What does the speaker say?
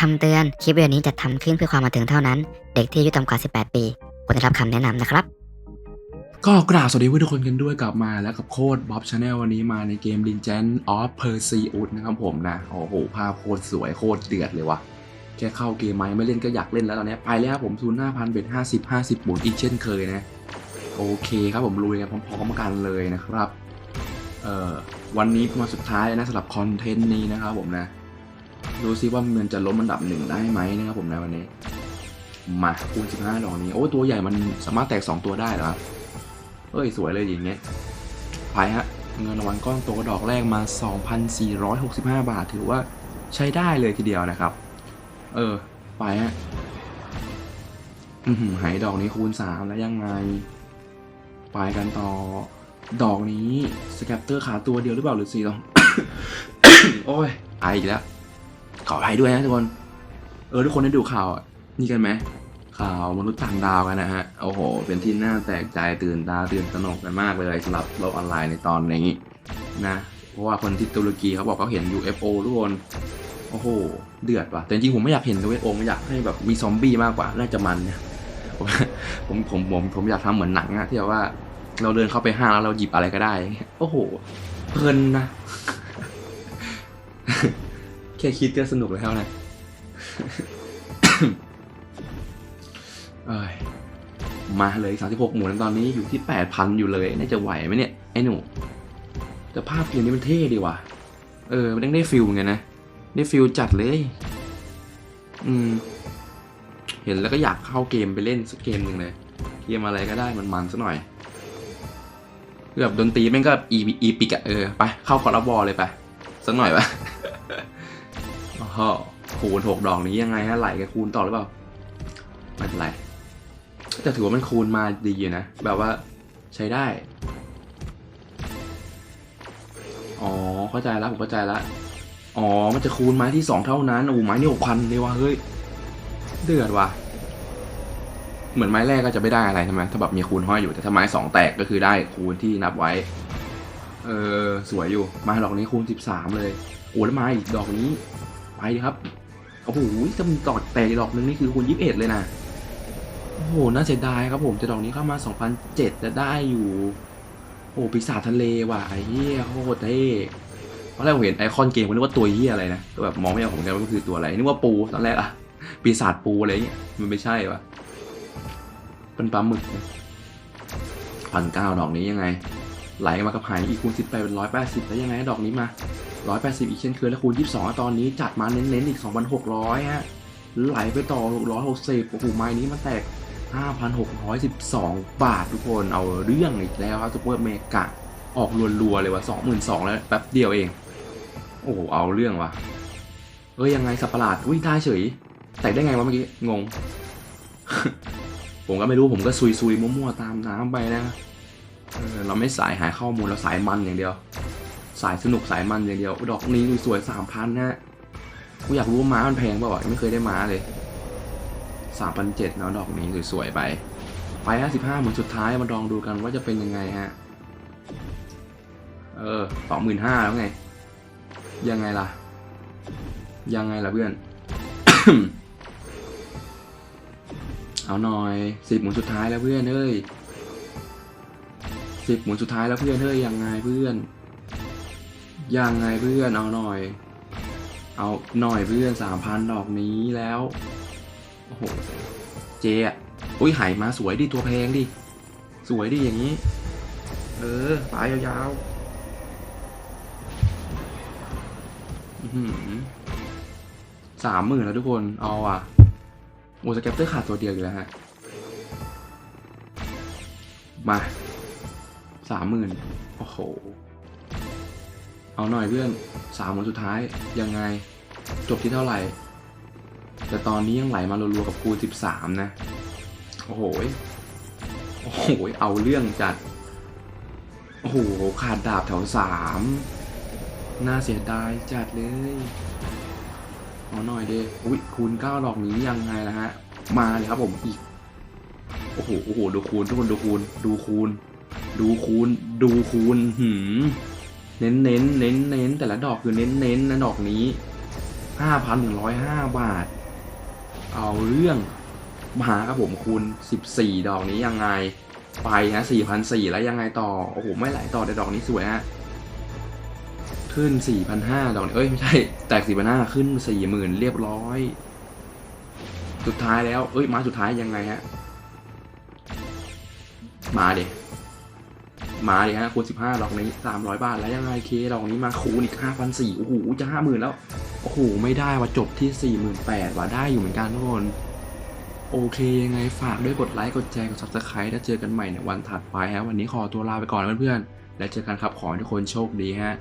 คำเตือน คลิปวิดีโอนี้จะทำขึ้นเพื่อความบันเทิงเท่านั้น เด็กที่อายุต่ำกว่า 18 ปีควรได้รับคำแนะนำนะครับ ก็กราบสวัสดีทุกคนกันด้วยกลับมาแล้วกับโคดบ๊อบชาแนลวันนี้มาในเกม Legend of Perseus นะครับผมนะ โอ้โห ภาพโคตรสวยโคตรเดือดเลยว่ะแค่เข้าเกมไหมไม่เล่นก็อยากเล่นแล้วตอนนี้ไปแล้วผมทุนห้าพันเบ็ดห้าสิบห้าสิบหมุนอีกเช่นเคยนะ โอเคครับผมลุยกันพร้อมๆกันเลยนะครับ เอ่อวันนี้เป็นวันสุดท้ายนะสำหรับคอนเทนต์นี้นะครับผมนะ ดูซิว่ามันจะล้มอันดับหนึ่งได้ไหมนะครับผมในวันนี้ มาคูณ15ดอกนี้ โอ้ตัวใหญ่มันสามารถแตก2ตัวได้เหรอเอ้ยสวยเลยอย่างเงี้ยไปฮะเงินรางวัลก้อนโตดอกแรกมา 2,465 บาท ถือว่าใช้ได้เลยทีเดียวนะครับ เออ ไปฮะอือหือหายดอกนี้คูณ 3 แล้วยังไง ไปกันต่อ ดอกนี้สแคปเตอร์ขาตัวเดียวหรือเปล่าหรือสี่ดอก โอ้ยไออีกแล้ว ขออภัยด้วยนะทุกคน เออทุกคนได้ดูข่าว นี่กันไหมข่าวมนุษย์ต่างดาวกันนะฮะ โอ้โห เป็นที่น่าแตกใจตื่นตาตื่นตระหนกกันมากเลยสำหรับโลกออนไลน์ในตอนนี้นะ เพราะว่าคนที่ตุรกีเขาบอกเขาเห็น UFO ทุกคน โอ้โห เดือดว่ะ แต่จริงผมไม่อยากเห็น UFO ผมอยากให้แบบมีซอมบี้มากกว่า น่าจะมันเนี่ยผมผมผมผมอยากทำเหมือนหนังอะที่แบบว่า เราเดินเข้าไปห้างแล้วเราหยิบอะไรก็ได้ โอ้โห เพลินนะ ค่คิดก็สนุกแล้วนะเอ้ยมาเลย 36 หมุนตอนนี้อยู่ที่ 8,000 อยู่เลย น่าจะไหวไหมเนี่ย ไอ้หนู แต่ภาพเกมนี้มันเท่ดีว่ะ เออ มันได้ฟิลไงนะ ได้ฟิลจัดเลย อืม เห็นแล้วก็อยากเข้าเกมไปเล่นสักเกมหนึ่งเลย เกมอะไรก็ได้มันมันๆสักหน่อยคือแบบดนตรีแม่งก็อีอีปิกอะเออ ไป เข้าคอร์บอลเลยไป สักหน่อยปะ โอ้โหคูณหกดอกนี้ยังไงฮะไหลกับคูณต่อหรือเปล่าไม่เป็นไรแต่ถือว่ามันคูณมาดีอยู่นะ แบบว่าใช้ได้ อ๋อ เข้าใจแล้วผมเข้าใจแล้วอ๋อ มันจะคูณไม้ที่สองเท่านั้นโอ้ไม้นี่หกพันเลยว่ะเฮ้ย เดือดว่ะ เหมือนไม้แรกก็จะไม่ได้อะไรใช่ไหมถ้าแบบมีคูณห้อยอยู่ แต่ถ้าไม้สองแตกก็คือได้คูณที่นับไว้ เออ สวยอยู่มาดอกนี้คูณสิบสามเลย โอ้แล้วมาอีกดอกนี้ ไปครับโอ้โหถ้ามีดอกแตกอีกดอกนึงนี่คือคูณยี่สิบเอ็ดเลยนะโอ้โหน่าเสียดายครับผมแต่ดอกนี้เข้ามาสองพันเจ็ดจะได้อยู่โอ้ปีศาจทะเลว่ะไอ้เหี้ยโคตรเท่ตอนแรกผมเห็นไอคอนเกมผมนึกว่าตัวเหี้ยอะไรนะก็แบบมองไม่ออกผมจำว่ามันคือตัวอะไรนึกว่าปูตอนแรกอะปีศาจปูอะไรเงี้ยมันไม่ใช่วะเป็นปลาหมึกพันเก้าดอกนี้ยังไง ไหลมากับหายอีกคูณสิบไปเป็นร้อยแปดสิบแล้วยังไงดอกนี้มา ร้อยแปดสิบอีกเช่นเคยแล้วคูณยี่สิบสองตอนนี้จัดมาเน้นๆอีกสองพันหกร้อยฮะ ไหลไปต่อหกร้อยหกสิบโอ้โหไม้นี้มันแตกห้าพันหกร้อยสิบสองบาททุกคนเอาเรื่องอีกแล้วครับซุปเปอร์เมกะออกรัวๆเลยว่ะสองหมื่นสองแล้วแป๊บเดียวเอง โอ้โหเอาเรื่องว่ะ เอ้ยยังไงสับประหลาดอุ้ยได้เฉย แตกได้ไงวะเมื่อกี้งง ผมก็ไม่รู้ผมก็ซุยๆมั่วๆตามน้ำไปนะเเราไม่สายหาข้อมูลเราสายมันอย่างเดียว สายสนุกสายมันอย่างเดียว ดอกนี้สวยสามพันนะกูอยากรู้ว่าม้ามันแพงเปล่าวะยังไม่เคยได้ม้าเลยสามพันเจ็ดเนาะดอกนี้สวยๆไป ไปฮะสิบห้าหมื่นสุดท้ายมาลองดูกันว่าจะเป็นยังไงฮะ เออสองหมื่นห้าแล้วไง ยังไงล่ะ ยังไงล่ะเพื่อน เอาหน่อยสิบหมุนสุดท้ายแล้วเพื่อนเอ้ยสิบหมุนสุดท้ายแล้วเพื่อนเฮ้ยยังไงเพื่อน ยังไงเพื่อนเอาหน่อย เอาหน่อยเพื่อนสามพันดอกนี้แล้ว โอ้โห เจอะอุ้ยไหมาสวยดิตัวแพงดิ สวยดิอย่างนี้ เออปลายยาวๆสามหมื่นแล้วทุกคน เอาอะ โอ้สแกปเตอร์ขาดตัวเดียวอยู่แล้วฮะ มาสามหมื่นโอ้โห เอาหน่อยเพื่อนสามวันสุดท้ายยังไงจบที่เท่าไหร่ แต่ตอนนี้ยังไหลมารัวๆกับคูณสิบสามนะ โอ้โหโอ้โหเอาเรื่องจัด โอ้โห ขาดดาบแถวสามน่าเสียดายจัดเลยเอาหน่อยเด้อุ้ยคูณเก้าดอกนี้ยังไงล่ะฮะ มาเลยครับผมอีก โอ้โหโอ้โหดูคูณทุกคนดูคูณ ดูคูณ ดูคูณ ดูคูณหืม เน้นเน้นเน้นเน้นแต่ละดอกคือเน้นเน้นนะดอกนี้ห้าพันหนึ่งร้อยห้าบาท เอาเรื่องมาครับผมคูณสิบสี่ดอกนี้ยังไง ไปฮะสี่พันสี่แล้วยังไงต่อ โอ้โห ไม่ไหลต่อแต่ดอกนี้สวยฮะ ขึ้นสี่พันห้าดอกนี้เอ้ย ไม่ใช่ แตกสี่พันห้าขึ้นสี่หมื่นเรียบร้อย สุดท้ายแล้ว เอ้ย มาสุดท้ายยังไงฮะ มาเด็ มาดิฮะคูณสิบห้าดอกนี้สามร้อยบาทแล้วยังไงเคดอกนี้มาคูณอีกห้าพันสี่โอ้โหจะห้าหมื่นแล้ว โอ้โห ไม่ได้ว่าจบที่สี่หมื่นแปดว่าได้อยู่เหมือนกันทุกคนโอเคยังไงฝากด้วยกดไลค์กดแชร์กดซับสไครต์แล้วเจอกันใหม่ในวันถัดไปฮะวันนี้ขอตัวลาไปก่อนเพื่อนๆแล้วเจอกันครับขอให้ทุกคนโชคดีฮะ